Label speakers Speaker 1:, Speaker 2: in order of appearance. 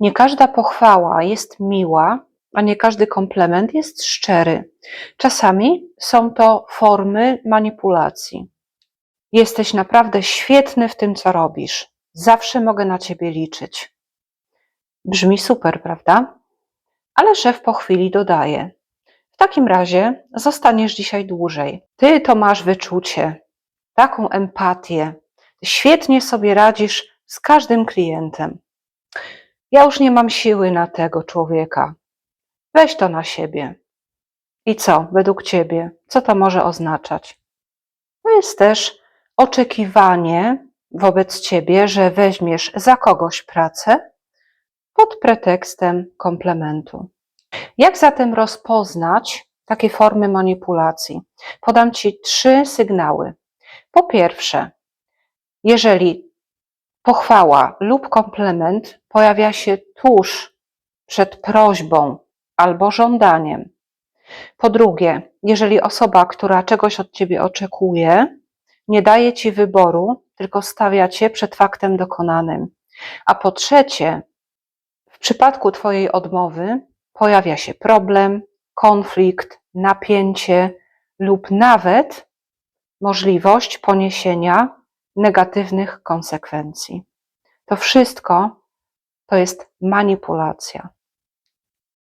Speaker 1: Nie każda pochwała jest miła, a nie każdy komplement jest szczery. Czasami są to formy manipulacji. Jesteś naprawdę świetny w tym, co robisz. Zawsze mogę na ciebie liczyć. Brzmi super, prawda? Ale szef po chwili dodaje: W takim razie zostaniesz dzisiaj dłużej. Ty to masz wyczucie, taką empatię. Świetnie sobie radzisz z każdym klientem. Ja już nie mam siły na tego człowieka. Weź to na siebie. I co, według ciebie, co to może oznaczać? To jest też oczekiwanie wobec ciebie, że weźmiesz za kogoś pracę pod pretekstem komplementu. Jak zatem rozpoznać takie formy manipulacji? Podam ci trzy sygnały. Po pierwsze, jeżeli pochwała lub komplement pojawia się tuż przed prośbą albo żądaniem. Po drugie, jeżeli osoba, która czegoś od ciebie oczekuje, nie daje ci wyboru, tylko stawia cię przed faktem dokonanym. A po trzecie, w przypadku twojej odmowy pojawia się problem, konflikt, napięcie lub nawet możliwość poniesienia negatywnych konsekwencji. To wszystko to jest manipulacja.